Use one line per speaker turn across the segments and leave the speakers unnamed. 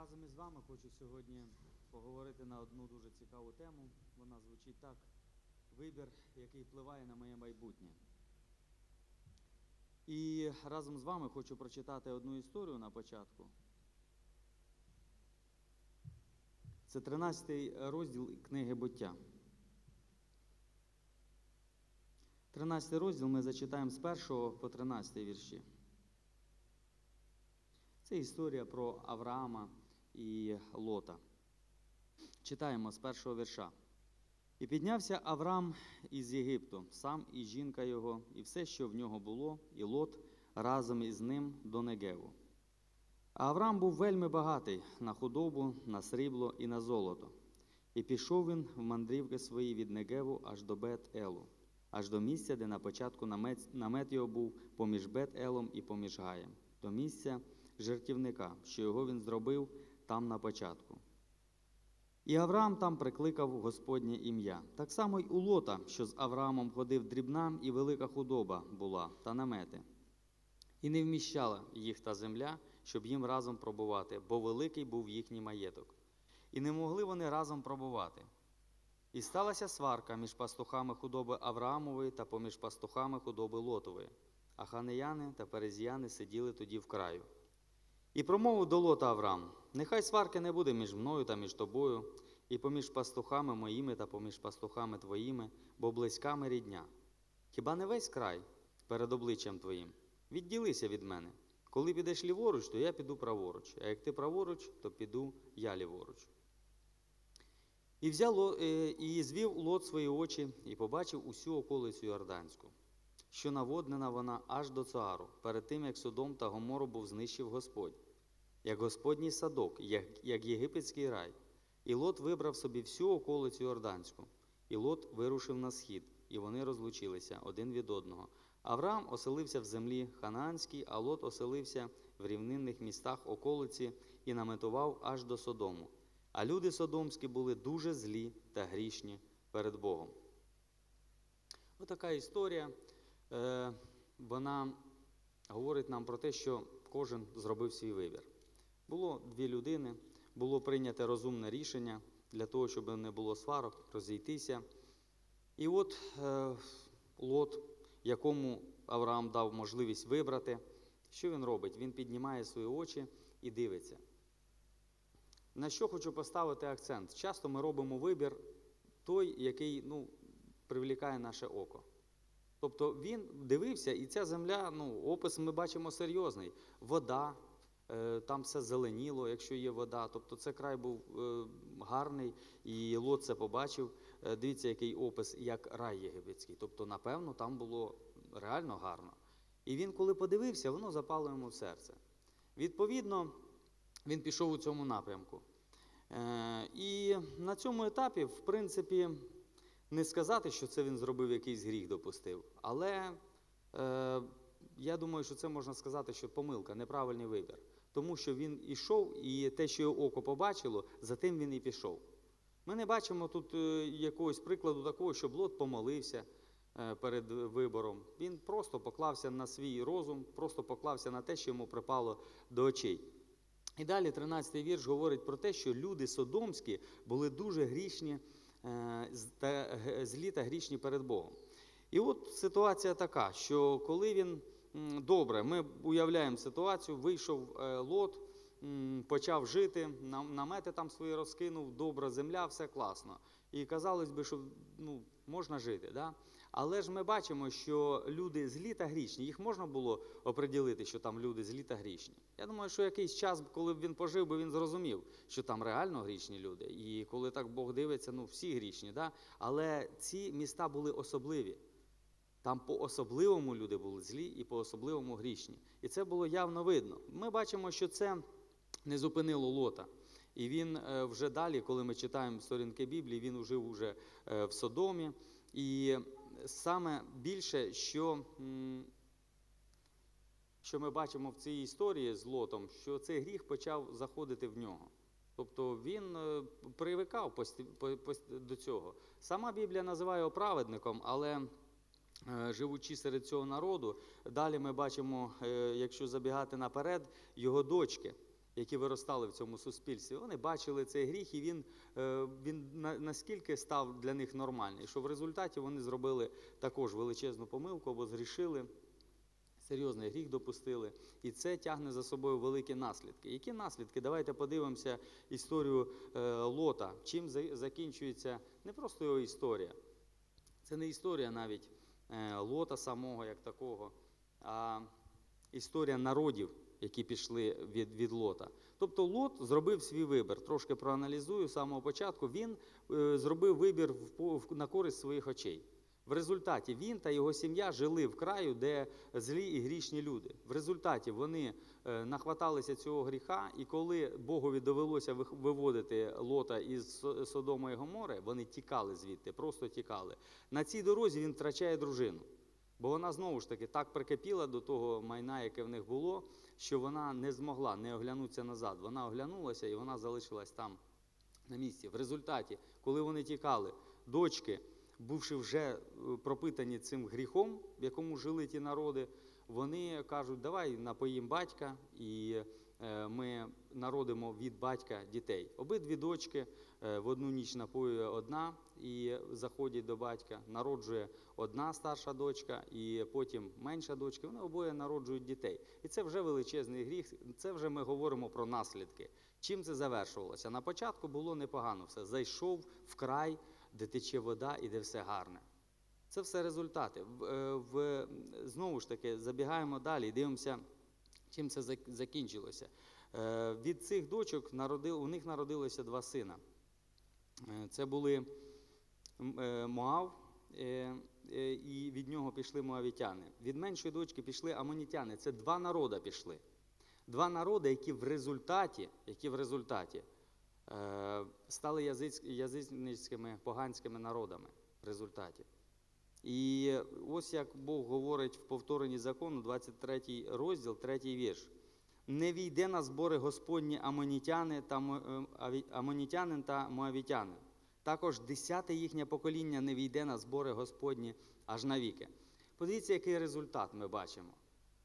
Разом із вами хочу сьогодні поговорити на одну дуже цікаву тему. Вона звучить так: вибір, який впливає на моє майбутнє. І разом з вами хочу прочитати одну історію на початку. Це 13 розділ книги буття. 13 розділ ми зачитаємо з 1 по 13 вірші. Це історія про Авраама і Лота. Читаємо з першого вірша. І піднявся Авраам із Єгипту, сам і жінка його, і все, що в нього було, і Лот разом із ним до Негеву. А Авраам був вельми багатий на худобу, на срібло і на золото. І пішов він в мандрівки свої від Негеву аж до Бет-Елу, аж до місця, де на початку намет, намет його був поміж Бет-Елом і поміж Гаєм, до місця жертівника, що його він зробив там на початку. І Авраам там прикликав Господнє ім'я. Так само й у Лота, що з Авраамом ходив дрібна і велика худоба була та намети. І не вміщала їх та земля, щоб їм разом пробувати, бо великий був їхній маєток. І не могли вони разом пробувати. І сталася сварка між пастухами худоби Авраамової та поміж пастухами худоби Лотової. А ханеяни та перезіяни сиділи тоді в краю. І промовив до Лота Авраам: Нехай сварки не буде між мною та між тобою, і поміж пастухами моїми та поміж пастухами твоїми, бо близька ми рідня. Хіба не весь край перед обличчям твоїм? Відділися від мене. Коли підеш ліворуч, то я піду праворуч, а як ти праворуч, то піду я ліворуч. І взяв е, і звів Лот свої очі і побачив усю околицю Йорданську, що наводнена вона аж до Цуару, перед тим, як Содом та Гомору був знищив Господь, як Господній садок, як, як єгипетський рай. І Лот вибрав собі всю околицю Йорданську, і Лот вирушив на схід, і вони розлучилися один від одного. Авраам оселився в землі Ханаанській, а Лот оселився в рівнинних містах околиці і наметував аж до Содому. А люди содомські були дуже злі та грішні перед Богом. Отака історія. Е, Вона говорить нам про те, що кожен зробив свій вибір. Було дві людини, було прийнято розумне рішення для того, щоб не було сварок, розійтися. І от е, Лот, якому Авраам дав можливість вибрати, що він робить? Він піднімає свої очі і дивиться. На що хочу поставити акцент? Часто ми робимо вибір той, який ну, привлікає наше око. Тобто він дивився, і ця земля, ну, опис ми бачимо серйозний. Вода, е, там все зеленіло, якщо є вода. Тобто це край був е, гарний, і Лот це побачив. Е, Дивіться, який опис, як рай єгипетський. Тобто, напевно, там було реально гарно. І він, коли подивився, воно запало йому в серце. Відповідно, він пішов у цьому напрямку. І на цьому етапі, в принципі, не сказати, що це він зробив якийсь гріх допустив, але е, я думаю, що це можна сказати, що помилка, неправильний вибір. Тому що він ішов, і те, що його око побачило, за тим він і пішов. Ми не бачимо тут е, якогось прикладу такого, щоб Лот помолився е, перед вибором. Він просто поклався на свій розум, просто поклався на те, що йому припало до очей. І далі 13-й вірш говорить про те, що люди содомські були дуже грішні та г- злі та грішні перед Богом. І от ситуація така, що коли він добре, ми уявляємо ситуацію, вийшов е, лот, почав жити, нам- намети там свої розкинув, добра земля, все класно. І казалось би, що ну, можна жити. Да? Але ж ми бачимо, що люди злі та грішні, їх можна було оприділити, що там люди злі та грішні. Я думаю, що якийсь час, коли б він пожив, би він зрозумів, що там реально грішні люди. І коли так Бог дивиться, ну всі грішні. Да? Але ці міста були особливі. Там по-особливому люди були злі і по-особливому грішні. І це було явно видно. Ми бачимо, що це не зупинило Лота. І він е, вже далі, коли ми читаємо сторінки Біблії, він жив уже е, в Содомі. І саме більше, що, що ми бачимо в цій історії з Лотом, що цей гріх почав заходити в нього. Тобто він е, привикав до цього. Сама Біблія називає його праведником, але е, живучи серед цього народу, далі ми бачимо, е, якщо забігати наперед, його дочки. Які виростали в цьому суспільстві, вони бачили цей гріх, і він, е, він наскільки став для них нормальний, що в результаті вони зробили також величезну помилку або згрішили, серйозний гріх допустили, і це тягне за собою великі наслідки. Які наслідки? Давайте подивимося історію е, Лота. Чим закінчується не просто його історія, це не історія навіть е, Лота самого як такого, а історія народів, які пішли від, від Лота. Тобто Лот зробив свій вибір. Трошки проаналізую з самого початку. Він е, зробив вибір в, в- на користь своїх очей. В результаті він та його сім'я жили в краю, де злі і грішні люди. В результаті вони е, нахваталися цього гріха, і коли Богові довелося виводити Лота із Содома і Гомори, вони тікали звідти, просто тікали. На цій дорозі він втрачає дружину. Бо вона знову ж таки так прикипіла до того майна, яке в них було, що вона не змогла не оглянутися назад. Вона оглянулася і вона залишилась там на місці. В результаті, коли вони тікали, дочки, бувши вже е, пропитані цим гріхом, в якому жили ті народи, вони кажуть, давай напоїм батька, і ми народимо від батька дітей. Обидві дочки е, в одну ніч напоює одна і заходять до батька, народжує одна старша дочка, і потім менша дочка. Вони обоє народжують дітей. І це вже величезний гріх. Це вже ми говоримо про наслідки. Чим це завершувалося? На початку було непогано все. Зайшов в край, де тече вода і де все гарне. Це все результати. В, е, в, знову ж таки, забігаємо далі дивимося, чим це закінчилося. Е, Від цих дочок народил, у них народилося два сина. Е, Це були е, Моав, і від нього пішли моавітяни. Від меншої дочки пішли амонітяни. Це два народи пішли. Два народи, які в результаті, які в результаті стали язичницькими поганськими народами в результаті. І ось як Бог говорить в повторенні закону, 23 розділ, 3 вірш. Не війде на збори Господні амонітяни та е, амонітянин та моавітянин. Також десяте їхнє покоління не війде на збори Господні аж навіки. Подивіться, який результат ми бачимо.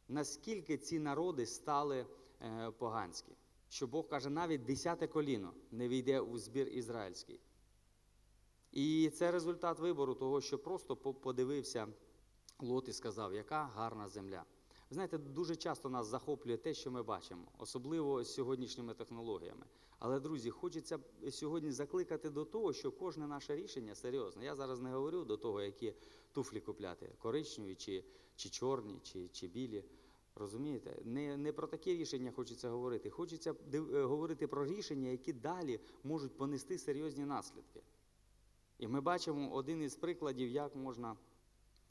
Наскільки ці народи стали е, поганські, що Бог каже, навіть десяте коліно не війде у збір ізраїльський. І це результат вибору того, що просто по- подивився Лот і сказав, яка гарна земля. Ви знаєте, дуже часто нас захоплює те, що ми бачимо, особливо з сьогоднішніми технологіями. Але, друзі, хочеться сьогодні закликати до того, що кожне наше рішення серйозне. Я зараз не говорю до того, які туфлі купляти, коричневі чи, чи чорні, чи, чи білі. Розумієте? Не, не про такі рішення хочеться говорити. Хочеться говорити про рішення, які далі можуть понести серйозні наслідки. І ми бачимо один із прикладів, як можна,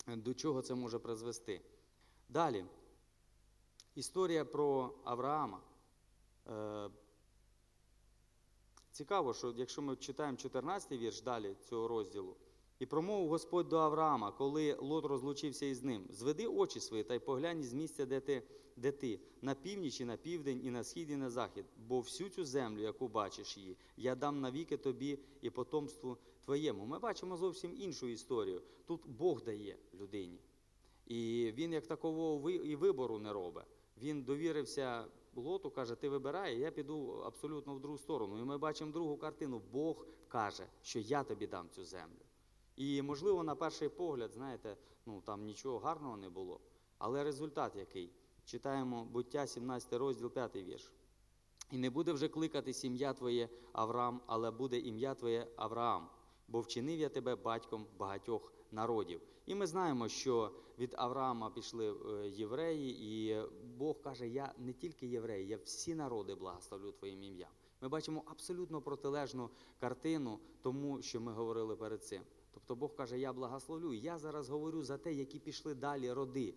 е, до чого це може призвести. Далі, історія про Авраама. Е, Цікаво, що якщо ми читаємо 14 вірш далі цього розділу, і промовив Господь до Авраама, коли Лот розлучився із ним: зведи очі свої та й поглянь з місця, де ти, де ти, на північ і на південь, і на схід, і на захід, бо всю цю землю, яку бачиш її, я дам навіки тобі і потомству твоєму. Ми бачимо зовсім іншу історію. Тут Бог дає людині. І він як такового і вибору не робить. Він довірився Лоту, каже, ти вибирай, я піду абсолютно в другу сторону. І ми бачимо другу картину. Бог каже, що я тобі дам цю землю. І, можливо, на перший погляд, знаєте, ну там нічого гарного не було. Але результат який? Читаємо буття, 17 розділ, 5 вірш. І не буде вже кликати сім'я твоє Авраам, але буде ім'я твоє Авраам, бо вчинив я тебе батьком багатьох народів. І ми знаємо, що від Авраама пішли е, євреї, і Бог каже: Я не тільки євреї, я всі народи благословлю твоїм ім'ям. Ми бачимо абсолютно протилежну картину тому, що ми говорили перед цим. Тобто Бог каже, я благословлю. Я зараз говорю за те, які пішли далі роди.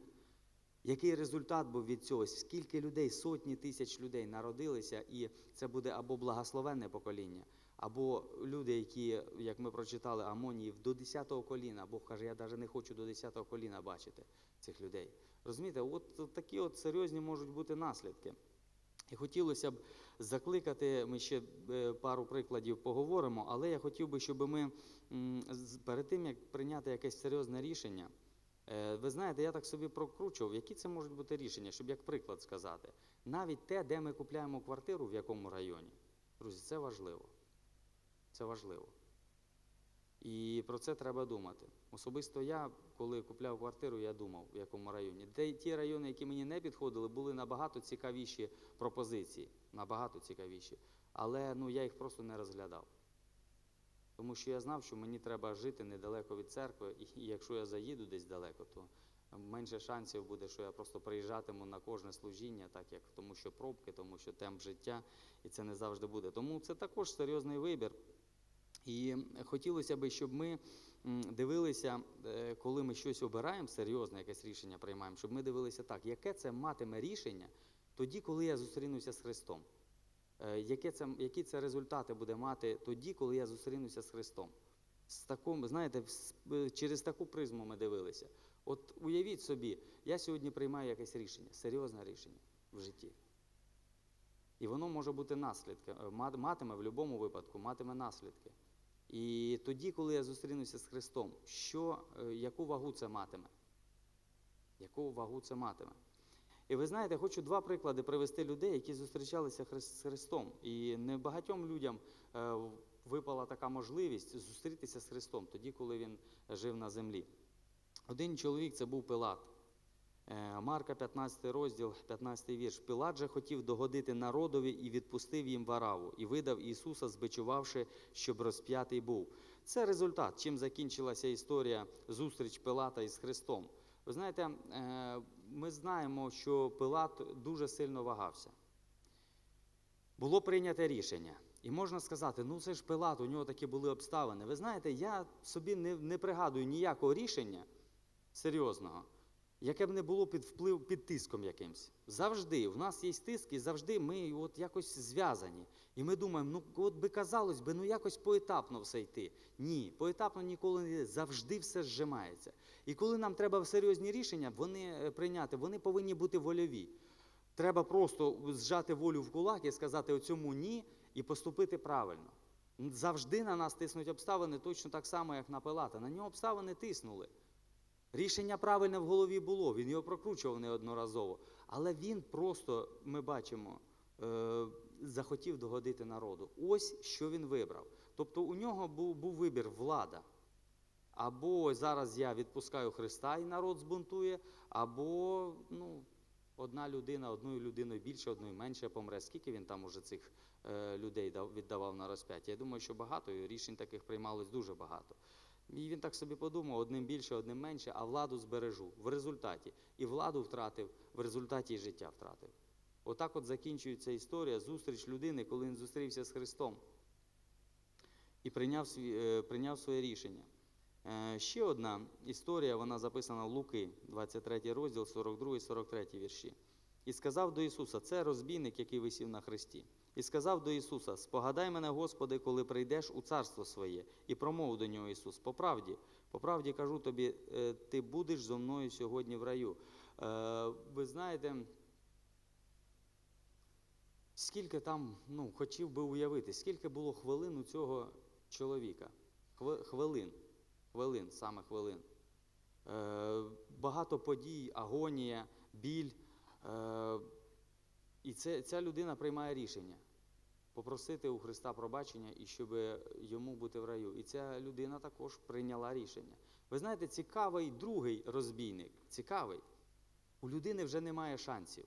Який результат був від цього? Скільки людей, сотні тисяч людей народилися, і це буде або благословенне покоління, або люди, які, як ми прочитали, Амоніїв до 10-го коліна. Бог каже, я навіть не хочу до 10-го коліна бачити цих людей. Розумієте, от, такі от серйозні можуть бути наслідки. І хотілося б закликати, ми ще е, пару прикладів поговоримо, але я хотів би, щоб ми перед тим, як прийняти якесь серйозне рішення, Е, Ви знаєте, я так собі прокручував, які це можуть бути рішення, щоб як приклад сказати. Навіть те, де ми купляємо квартиру, в якому районі. Друзі, це важливо. Це важливо. І про це треба думати. Особисто я, коли купляв квартиру, я думав, в якому районі. Де ті райони, які мені не підходили, були набагато цікавіші пропозиції. Набагато цікавіші. Але ну, я їх просто не розглядав. Тому що я знав, що мені треба жити недалеко від церкви, і якщо я заїду десь далеко, то менше шансів буде, що я просто приїжджатиму на кожне служіння, так як тому що пробки, тому що темп життя, і це не завжди буде. Тому це також серйозний вибір. І хотілося б, щоб ми дивилися, е, коли ми щось обираємо, серйозне якесь рішення приймаємо, щоб ми дивилися так, яке це матиме рішення тоді, коли я зустрінуся з Христом. Е, Яке це, які це результати буде мати тоді, коли я зустрінуся з Христом? З такому, знаєте, е, через таку призму ми дивилися. От уявіть собі, я сьогодні приймаю якесь рішення, серйозне рішення в житті. І воно може бути наслідки, е, матиме в будь-якому випадку, матиме наслідки. І тоді, коли я зустрінуся з Христом, що, е, яку вагу це матиме? Яку вагу це матиме? І ви знаєте, хочу два приклади привести людей, які зустрічалися з Христом. І не багатьом людям е, випала така можливість зустрітися з Христом тоді, коли він жив на землі. Один чоловік це був Пилат. Е, Марка, 15 розділ, 15 вірш. Пилат же хотів догодити народові і відпустив їм вараву, і видав Ісуса, збичувавши, щоб розп'ятий був. Це результат, чим закінчилася історія зустріч Пилата із Христом. Ви знаєте, е, ми знаємо, що Пилат дуже сильно вагався. Було прийнято рішення. І можна сказати, ну це ж Пилат, у нього такі були обставини. Ви знаєте, я собі не, не пригадую ніякого рішення серйозного, яке б не було під вплив під тиском якимсь. Завжди в нас є тиск, і завжди ми от якось зв'язані. І ми думаємо, ну от би казалось би, ну якось поетапно все йти. Ні, поетапно ніколи не йде, завжди все зжимається. І коли нам треба серйозні рішення вони е, прийняти, вони повинні бути вольові. Треба просто зжати волю в кулак і сказати оцьому ні і поступити правильно. Завжди на нас тиснуть обставини точно так само, як на Пилата. На нього обставини тиснули. Рішення правильне в голові було, він його прокручував неодноразово. Але він просто, ми бачимо, е, захотів догодити народу. Ось що він вибрав. Тобто у нього був, був вибір влада. Або зараз я відпускаю Христа і народ збунтує, або ну, одна людина, одною людиною більше, одною менше помре. Скільки він там уже цих е, людей віддавав на розп'яття? Я думаю, що багато рішень таких приймалось дуже багато. І він так собі подумав, одним більше, одним менше, а владу збережу в результаті. І владу втратив, в результаті і життя втратив. Отак от закінчується історія, зустріч людини, коли він зустрівся з Христом і прийняв, е, прийняв своє рішення. Е, Ще одна історія, вона записана в Луки, 23 розділ, 42 43 вірші. І сказав до Ісуса, це розбійник, який висів на хресті. І сказав до Ісуса: Спогадай мене, Господи, коли прийдеш у царство своє, і промов до нього Ісус. По правді, по правді кажу тобі, е, ти будеш зо мною сьогодні в раю. Е, Ви знаєте, скільки там, ну, хотів би уявити, скільки було хвилин у цього чоловіка. Хвилин, хвилин, саме хвилин. Е, Багато подій, агонія, біль. І це, ця людина приймає рішення попросити у Христа пробачення і щоб йому бути в раю. І ця людина також прийняла рішення. Ви знаєте, цікавий другий розбійник, цікавий. У людини вже немає шансів.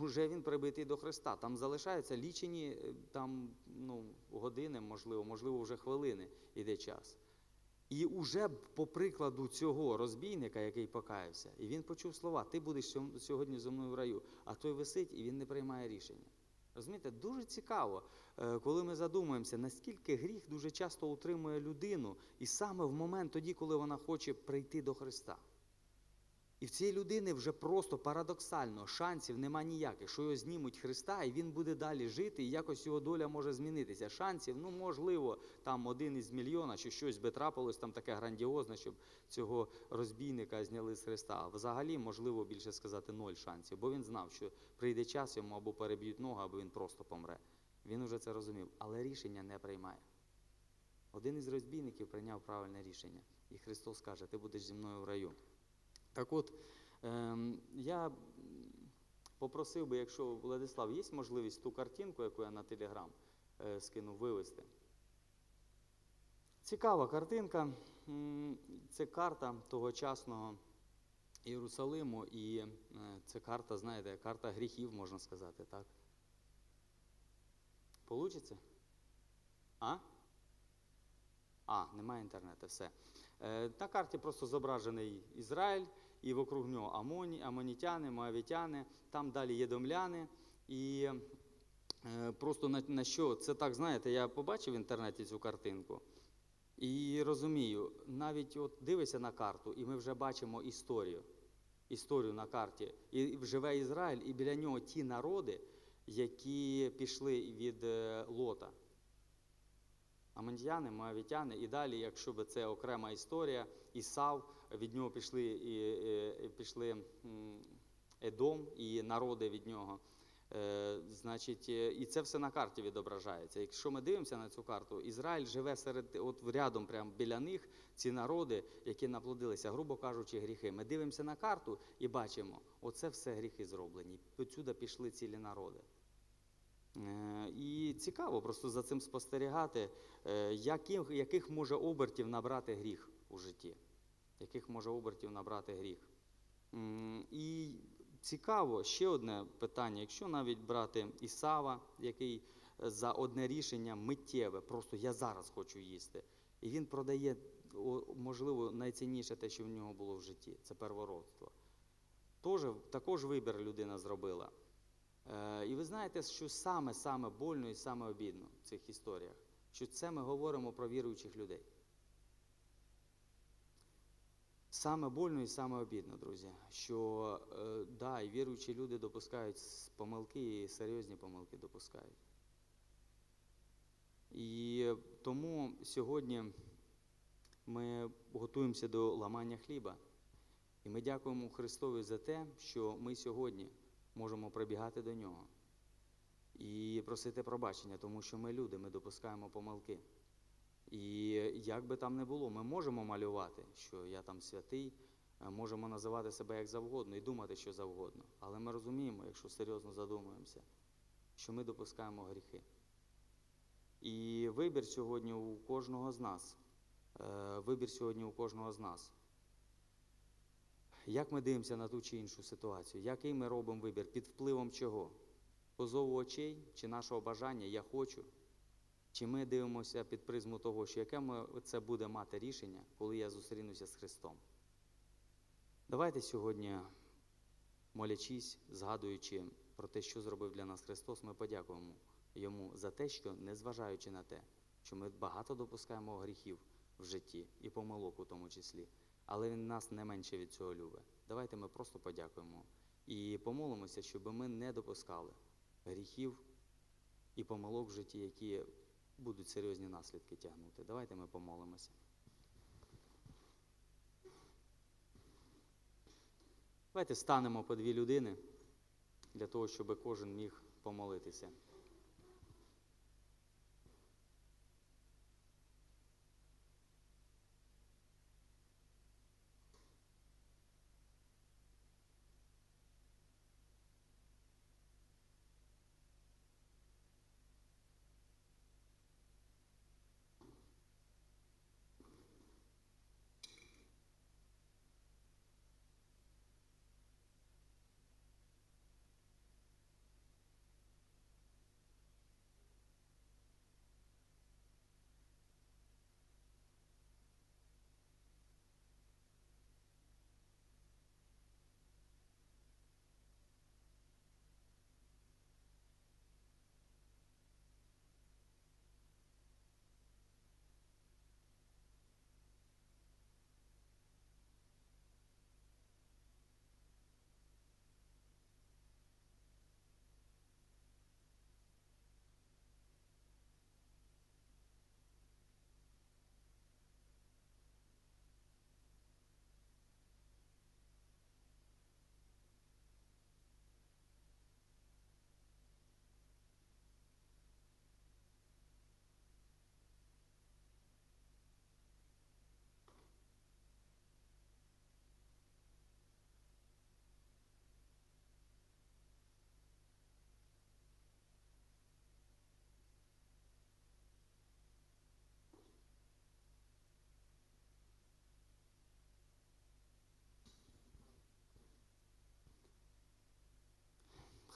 Уже він прибитий до Христа. Там залишаються лічені е, там, ну, години, можливо, можливо, вже хвилини йде час. І уже по прикладу цього розбійника, який покаявся, і він почув слова: Ти будеш сьогодні зі мною в раю, а той висить і він не приймає рішення. Розумієте, дуже цікаво, е, коли ми задумуємося, наскільки гріх дуже часто утримує людину, і саме в момент тоді, коли вона хоче прийти до Христа. І в цієї людини вже просто парадоксально шансів нема ніяких, що його знімуть Христа, і він буде далі жити, і якось його доля може змінитися. Шансів, ну можливо, там один із мільйона, що щось би трапилось там таке грандіозне, щоб цього розбійника зняли з Христа. Взагалі, можливо, більше сказати, ноль шансів, бо він знав, що прийде час йому або переб'ють ногу, або він просто помре. Він уже це розумів, але рішення не приймає. Один із розбійників прийняв правильне рішення. І Христос каже, ти будеш зі мною в раю. Так от, ем, я попросив би, якщо Владислав, є можливість ту картинку, яку я на телеграм е, скинув, вивести. Цікава картинка. Це карта тогочасного Єрусалиму, і е, це карта, знаєте, карта гріхів, можна сказати, так? Получиться? А? А, немає інтернету, все. Е, на карті просто зображений Ізраїль, і вокруг нього Амоні, амонітяни, моавітяни, там далі єдомляни. І е, просто на, на що, це так, знаєте, я побачив в інтернеті цю картинку. І розумію, навіть от дивишся на карту, і ми вже бачимо історію. Історію на карті. І живе Ізраїль, і біля нього ті народи, які пішли від е, Лота. Амандіяни, моавітяни, і далі, якщо б це окрема історія, Ісав, від нього пішли, і, і, і пішли Едом і народи від нього. Е, значить, е, і це все на карті відображається. Якщо ми дивимося на цю карту, Ізраїль живе серед, от рядом, прямо біля них, ці народи, які наплодилися, грубо кажучи, гріхи. Ми дивимося на карту і бачимо, оце все гріхи зроблені. Отсюди пішли цілі народи. Е, І цікаво просто за цим спостерігати, е, яких, яких може обертів набрати гріх у житті, яких може обертів набрати гріх. І цікаво ще одне питання, якщо навіть брати Ісава, який е, за одне рішення миттєве, просто я зараз хочу їсти, і він продає, можливо, найцінніше те, що в нього було в житті це первородство. Тоже, також вибір людина зробила. Е, І ви знаєте, що саме саме больно і саме обідно в цих історіях, що це ми говоримо про віруючих людей. Саме больно і саме обідно, друзі, що е, да, і віруючі люди допускають помилки, і серйозні помилки допускають. І тому сьогодні ми готуємося до ламання хліба. І ми дякуємо Христові за те, що ми сьогодні можемо прибігати до нього і просити пробачення, тому що ми люди, ми допускаємо помилки. І як би там не було, ми можемо малювати, що я там святий, е, можемо називати себе як завгодно і думати, що завгодно. Але ми розуміємо, якщо серйозно задумуємося, що ми допускаємо гріхи. І вибір сьогодні у кожного з нас. е, Вибір сьогодні у кожного з нас. Як ми дивимося на ту чи іншу ситуацію? Який ми робимо вибір? Під впливом чого? Позову очей чи нашого бажання я хочу? Чи ми дивимося під призму того, що яке ми, це буде мати рішення, коли я зустрінуся з Христом? Давайте сьогодні, молячись, згадуючи про те, що зробив для нас Христос, ми подякуємо Йому за те, що, незважаючи на те, що ми багато допускаємо гріхів в житті і помилок у тому числі, але Він нас не менше від цього любить. Давайте ми просто подякуємо і помолимося, щоб ми не допускали гріхів і помилок в житті, які будуть серйозні наслідки тягнути. Давайте ми помолимося. Давайте станемо по дві людини для того, щоб кожен міг помолитися.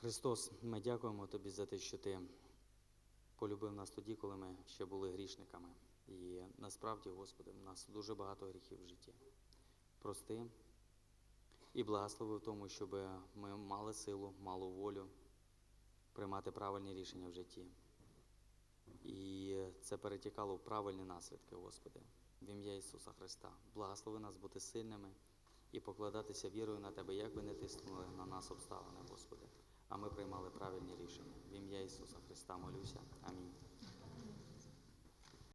Христос, ми дякуємо Тобі за те, що Ти полюбив нас тоді, коли ми ще були грішниками. І насправді, Господи, в нас дуже багато гріхів в житті. Прости і благослови в тому, щоб ми мали силу, мали волю приймати правильні рішення в житті. І це перетікало в правильні наслідки, Господи, в ім'я Ісуса Христа. Благослови нас бути сильними і покладатися вірою на Тебе, як би не тиснули на нас обставини, Господи. А ми приймали правильні рішення. В ім'я Ісуса Христа молюся. Амінь.